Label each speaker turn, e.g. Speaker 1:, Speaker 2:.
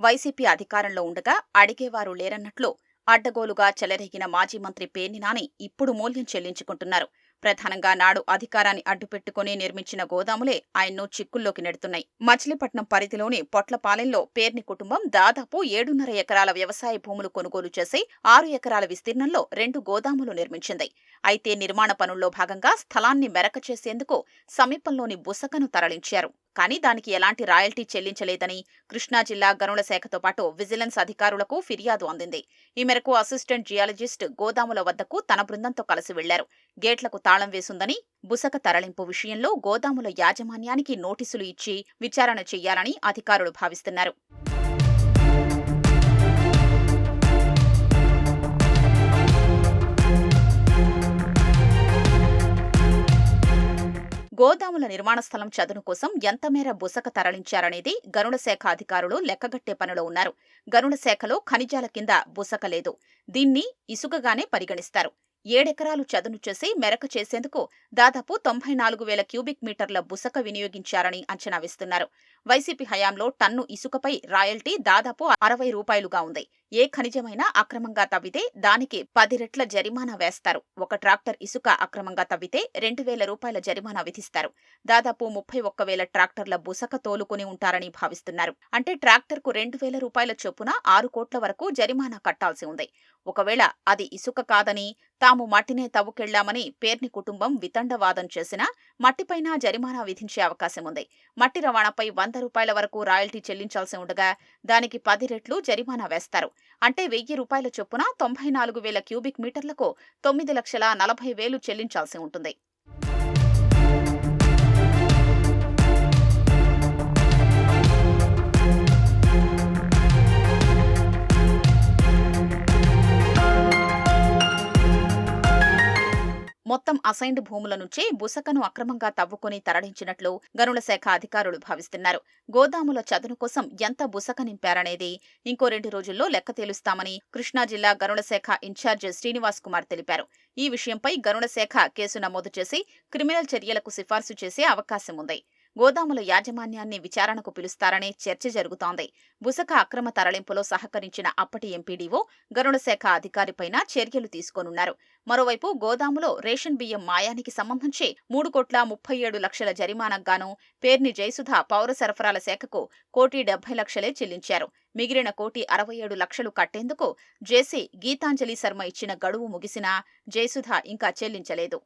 Speaker 1: YCP అధికారంలో ఉండగా అడిగేవారు లేరన్నట్లు అడ్డగోలుగా చెలరేగిన మాజీ మంత్రి పేర్ని నాని ఇప్పుడు మూల్యం చెల్లించుకుంటున్నారు. ప్రధానంగా నాడు అధికారాన్ని అడ్డుపెట్టుకుని నిర్మించిన గోదాములే ఆయన్ను చిక్కుల్లోకి నెడుతున్నాయి. మచిలీపట్నం పరిధిలోని పొట్లపాలెంలో పేర్ని కుటుంబం దాదాపు ఏడున్నర ఎకరాల వ్యవసాయ భూములు కొనుగోలు చేసి ఆరు ఎకరాల విస్తీర్ణంలో రెండు గోదాములు నిర్మించింది. అయితే నిర్మాణ పనుల్లో భాగంగా స్థలాన్ని మెరక చేసేందుకు సమీపంలోని బుసకను తరలించారు. కానీ దానికి ఎలాంటి రాయల్టీ చెల్లించలేదని కృష్ణా జిల్లా గనుల శాఖతో పాటు విజిలెన్స్ అధికారులకు ఫిర్యాదు అందింది. ఈ మేరకు అసిస్టెంట్ జియాలజిస్ట్ గోదాముల వద్దకు తన బృందంతో కలిసి వెళ్ళారు. గేట్లకు తాళం వేసుందని బుసక తరలింపు విషయంలో గోదాముల యాజమాన్యానికి నోటీసులు ఇచ్చి విచారణ చేయాలని అధికారులు భావిస్తున్నారు. గోదాముల నిర్మాణ స్థలం చదును కోసం ఎంత మేర బుసక తరలించారనేది గనుల శాఖ అధికారులు లెక్కగట్టే పనిలో ఉన్నారు. గనుల శాఖలో ఖనిజాల కింద బుసక లేదు. దీన్ని ఇసుకగానే పరిగణిస్తారు. ఏడెకరాలు చదును చేసి మెరక చేసేందుకు దాదాపు తొంభై నాలుగు వేల క్యూబిక్ మీటర్ల బుసక వినియోగించారని అంచనా వేస్తున్నారు. వైసీపీ హయాంలో టన్ను ఇసుకపై రాయల్టీ దాదాపు అరవై రూపాయలుగా ఉంది. ఏ ఖనిజమైనా అక్రమంగా తవ్వితే దానికి పది రెట్ల జరిమానా వేస్తారు. ఒక ట్రాక్టర్ ఇసుక అక్రమంగా తవ్వితే రెండు వేల రూపాయల జరిమానా విధిస్తారు. దాదాపు ముప్పై ఒక్క వేల ట్రాక్టర్ల బుసక తోలుకుని ఉంటారని భావిస్తున్నారు. అంటే ట్రాక్టర్కు రెండు వేల రూపాయల చొప్పున ఆరు కోట్ల వరకు జరిమానా కట్టాల్సి ఉంది. ఒకవేళ అది ఇసుక కాదని తాము మట్టినే తవ్వుకెళ్ళామని పేర్ని కుటుంబం వితండవాదం చేసినా మట్టిపైన జరిమానా విధించే అవకాశం ఉంది. మట్టి రవాణాపై వంద రూపాయల వరకు రాయల్టీ చెల్లించాల్సి ఉండగా దానికి పది రెట్లు జరిమానా వేస్తారు. అంటే వెయ్యి రూపాయల చొప్పున తొంభై నాలుగు వేల క్యూబిక్ మీటర్లకు తొమ్మిది లక్షల నలభై వేలు చెల్లించాల్సి ఉంటుంది. మొత్తం అసైన్డ్ భూముల నుంచి బుసకను అక్రమంగా తవ్వుకొని తరలించినట్లు గనుల శాఖ అధికారులు భావిస్తున్నారు. గోదాముల చదును కోసం ఎంత బుసక నింపారనేది ఇంకో రెండు రోజుల్లో లెక్క తేలుస్తామని కృష్ణా జిల్లా గనుల శాఖ ఇన్ఛార్జ్ శ్రీనివాస్ కుమార్ తెలిపారు. ఈ విషయంపై గనుల శాఖ కేసు నమోదు చేసి క్రిమినల్ చర్యలకు సిఫార్సు చేసే అవకాశం ఉంది గోదాముల యాజమాన్యాన్ని విచారణకు పిలుస్తారనే చర్చ జరుగుతోంది. బుసక అక్రమ తరలింపులో సహకరించిన అప్పటి ఎంపీడీఓ గరుడ శాఖ అధికారిపైన చర్యలు తీసుకోనున్నారు. మరోవైపు గోదాములో రేషన్ బియ్యం మాయానికి సంబంధించి మూడు కోట్ల ముప్పై ఏడు లక్షల జరిమానాకు పేర్ని జయసుధ పౌర సరఫరాల శాఖకు కోటి డెబ్బై లక్షలే చెల్లించారు. మిగిలిన కోటి అరవై ఏడు లక్షలు కట్టేందుకు జేసీ గీతాంజలి శర్మ ఇచ్చిన గడువు ముగిసినా జయసుధ ఇంకా చెల్లించలేదు.